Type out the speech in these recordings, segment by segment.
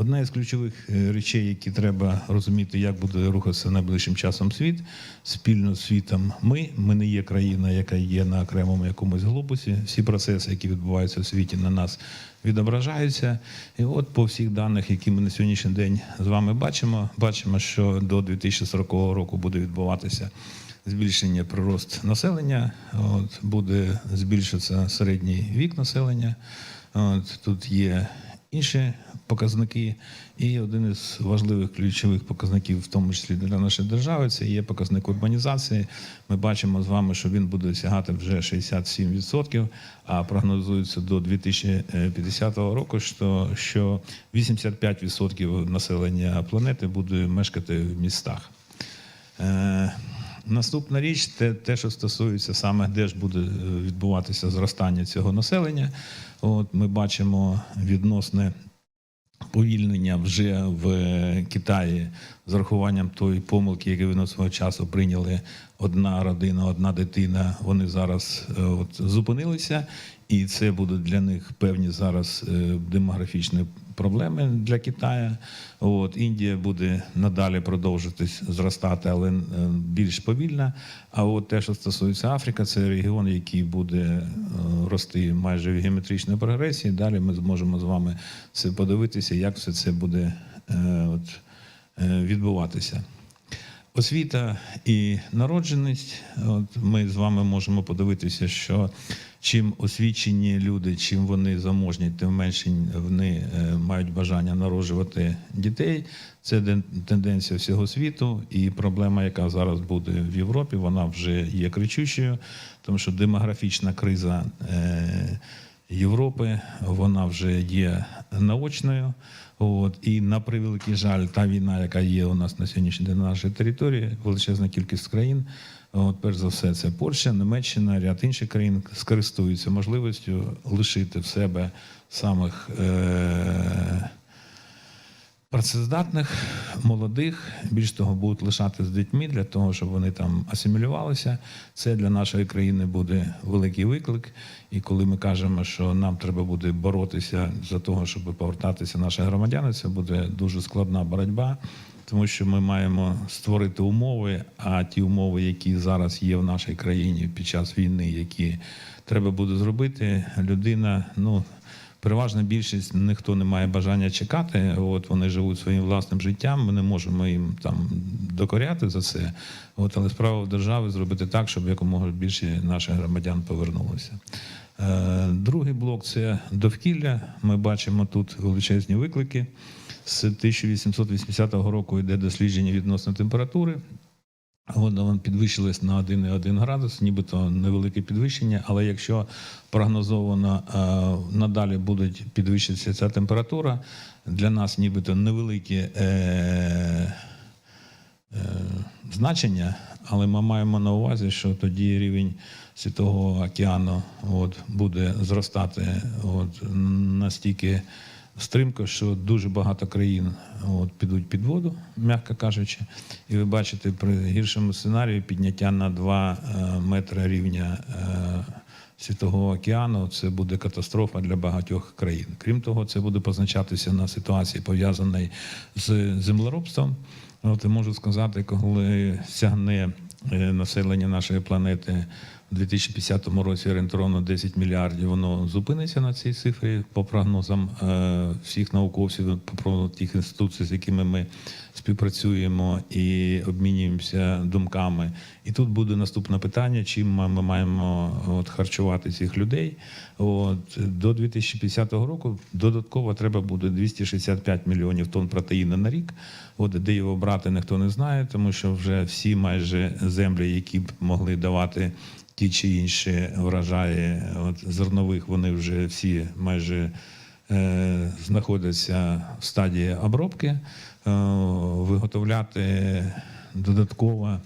Одна із ключових е, речей, які треба розуміти, як буде рухатися найближчим часом світ, спільно з світом. Ми, ми не є країна, яка є на окремому якомусь глобусі. Всі процеси, які відбуваються у світі, на нас відображаються. І от по всіх даних, які ми на сьогоднішній день з вами бачимо, бачимо, що до 2040 року буде відбуватися збільшення прирост населення, от, буде збільшитися середній вік населення. От, тут є інші показники, і один із важливих ключових показників, в тому числі для нашої держави, це є показник урбанізації. Ми бачимо з вами, що він буде сягати вже 67%, а прогнозується до 2050 року, що, що 85% населення планети буде мешкати в містах. Е, Наступна річ, те, те, що стосується саме, де ж буде е, відбуватися зростання цього населення. От ми бачимо відносне повільнення вже в Китаї з урахуванням тої помилки, яку вони свого часу прийняли одна родина, одна дитина. Вони зараз е, от, зупинилися, і це будуть для них певні зараз е, демографічні проблеми для Китаю. От Індія буде надалі продовжуватись зростати, але е, більш повільно. А от те, що стосується Африки, це регіон, який буде рости майже в геометричній прогресії. Далі ми зможемо з вами це подивитися, як все це буде от, відбуватися. Освіта і народженість. От ми з вами можемо подивитися, що чим освічені люди, чим вони заможні, тим менше вони е, мають бажання народжувати дітей. Це тенденція всього світу, і проблема, яка зараз буде в Європі, вона вже є кричущою, тому що демографічна криза. е, Європи, вона вже є наочною. От, і на превеликий жаль, та війна, яка є у нас на сьогоднішній день на нашій території, величезна кількість країн. От, перш за все, це Польща, Німеччина, ряд інших країн скористуються можливістю лишити в себе самих. Е- Працездатних, молодих, більш того, будуть лишати з дітьми для того, щоб вони там асимілювалися. Це для нашої країни буде великий виклик. І коли ми кажемо, що нам треба буде боротися за того, щоб повертатися наші громадяни, це буде дуже складна боротьба, тому що ми маємо створити умови. А ті умови, які зараз є в нашій країні під час війни, які треба буде зробити, людина, ну. Переважна більшість ніхто не має бажання чекати. От вони живуть своїм власним життям. Ми не можемо їм там докоряти за це. От, але справа в державі зробити так, щоб якомога більше наших громадян повернулося. Е, Другий блок це довкілля. Ми бачимо тут величезні виклики. З 1880 року йде дослідження відносно температури. Воно підвищилось на 1,1 градус, нібито невелике підвищення, але якщо прогнозовано е, надалі буде підвищитися ця температура, для нас нібито невеликі е, е, значення, але ми маємо на увазі, що тоді рівень Світового океану от, буде зростати от, настільки стрімко, що дуже багато країн от, підуть під воду, м'яко кажучи. І ви бачите, при гіршому сценарії підняття на 2 е, метри рівня е, Світового океану це буде катастрофа для багатьох країн. Крім того, це буде позначатися на ситуації, пов'язаній з землеробством. От можу сказати, коли сягне е, населення нашої планети у 2050 році орієнтовно 10 мільярдів, воно зупиниться на цій цифрі по прогнозам е, всіх науковців, по тих інституцій, з якими ми співпрацюємо і обмінюємося думками. І тут буде наступне питання: чим ми маємо от, харчувати цих людей. От, до 2050 року додатково треба буде 265 мільйонів тонн протеїну на рік. От де його брати, ніхто не знає, тому що вже всі майже землі, які б могли давати ті чи інші врожаї от, зернових, вони вже всі майже е, знаходяться в стадії обробки, е, виготовляти додатково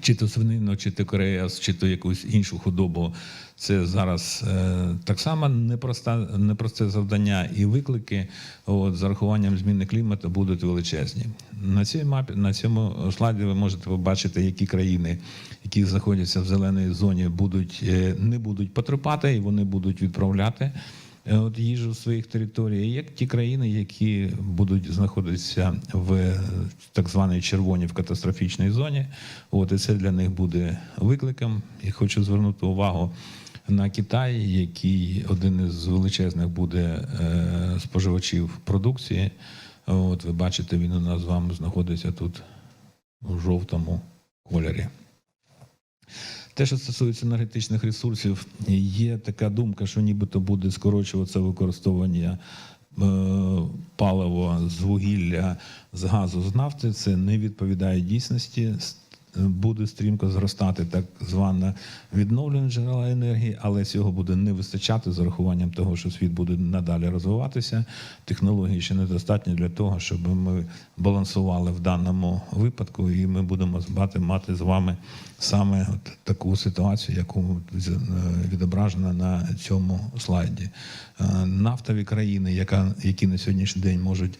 чи то свинину, чи то кореяс, чи то якусь іншу худобу. Це зараз е, так само непроста, непросте завдання і виклики от, з зарахуванням зміни клімату будуть величезні. На цій мапі, на цьому слайді ви можете побачити, які країни, які знаходяться в зеленій зоні, будуть, е, не будуть потерпати, і вони будуть відправляти от їжу своїх територій, як ті країни, які будуть знаходитися в е, так званій червоній в катастрофічній зоні. От і це для них буде викликом. І хочу звернути увагу на Китай, який один із величезних буде е, споживачів продукції. От ви бачите, він у нас з вами знаходиться тут у жовтому кольорі. Те, що стосується енергетичних ресурсів, є така думка, що нібито буде скорочуватися використовування е, палива з вугілля, з газу, з нафти. Це не відповідає дійсності. Буде стрімко зростати так звана відновлення джерела енергії, але цього буде не вистачати з урахуванням того, що світ буде надалі розвиватися. Технології ще недостатньо для того, щоб ми балансували в даному випадку, і ми будемо мати, мати з вами саме от таку ситуацію, яку е, відображена на цьому слайді. Е, Нафтові країни, яка, які на сьогоднішній день можуть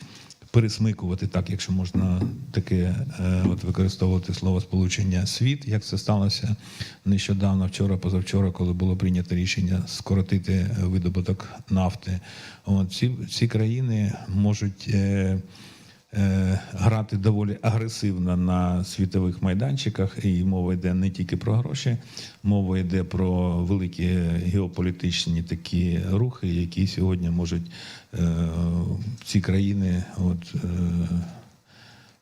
пересмикувати так, якщо можна таке е, от використовувати слово сполучення світ, як це сталося нещодавно, вчора, позавчора, коли було прийнято рішення скоротити видобуток нафти. От ці, ці країни можуть. Е, е, Грати доволі агресивно на світових майданчиках, і мова йде не тільки про гроші, мова йде про великі геополітичні такі рухи, які сьогодні можуть е, ці країни от, е,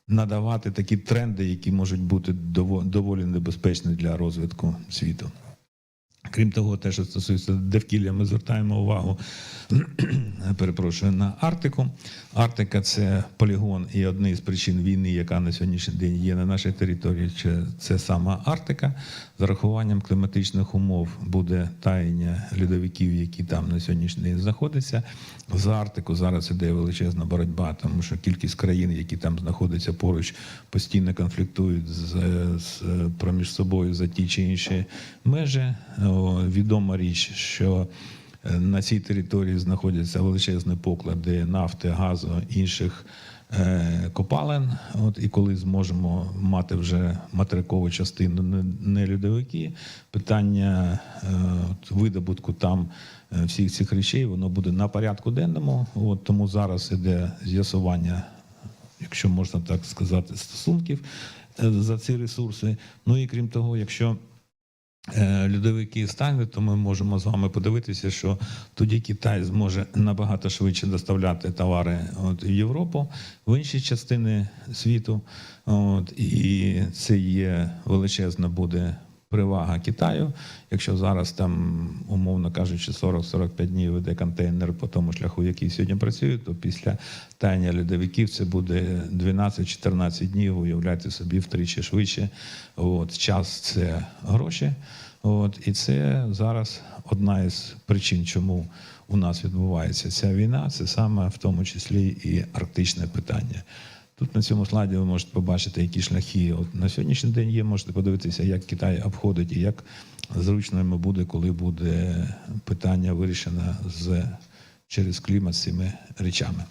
надавати такі тренди, які можуть бути дово- доволі небезпечні для розвитку світу. Крім того, те, що стосується довкілля, ми звертаємо увагу перепрошую на Арктику. Арктика це полігон і одна з причин війни, яка на сьогоднішній день є на нашій території. Це, сама Арктика. З урахуванням кліматичних умов буде таяння льодовиків, які там на сьогоднішній день знаходяться. За Арктику зараз іде величезна боротьба, тому що кількість країн, які там знаходяться поруч, постійно конфліктують з, з проміж собою за ті чи інші межі. Відома річ, що е, на цій території знаходяться величезні поклади нафти, газу, інших е, копалин. От і коли зможемо мати вже материкову частину, не, льодовики, питання е, от, видобутку там всіх цих речей, воно буде на порядку денному. От тому зараз іде з'ясування якщо можна так сказати, стосунків за ці ресурси. Ну і крім того, якщо льодовики стануть, то ми можемо з вами подивитися, що тоді Китай зможе набагато швидше доставляти товари от, в Європу, в інші частини світу. От, і це є величезна буде перевага Китаю. Якщо зараз там, умовно кажучи, 40-45 днів іде контейнер по тому шляху, який сьогодні працює, то після таяння льодовиків це буде 12-14 днів. Уявляйте собі втричі швидше. От час це гроші. От і це зараз одна із причин, чому у нас відбувається ця війна. Це саме в тому числі і арктичне питання. Тут на цьому слайді ви можете побачити, які шляхи от на сьогоднішній день є. Можете подивитися, як Китай обходить і як зручно йому буде, коли буде питання вирішено з через клімат з цими речами.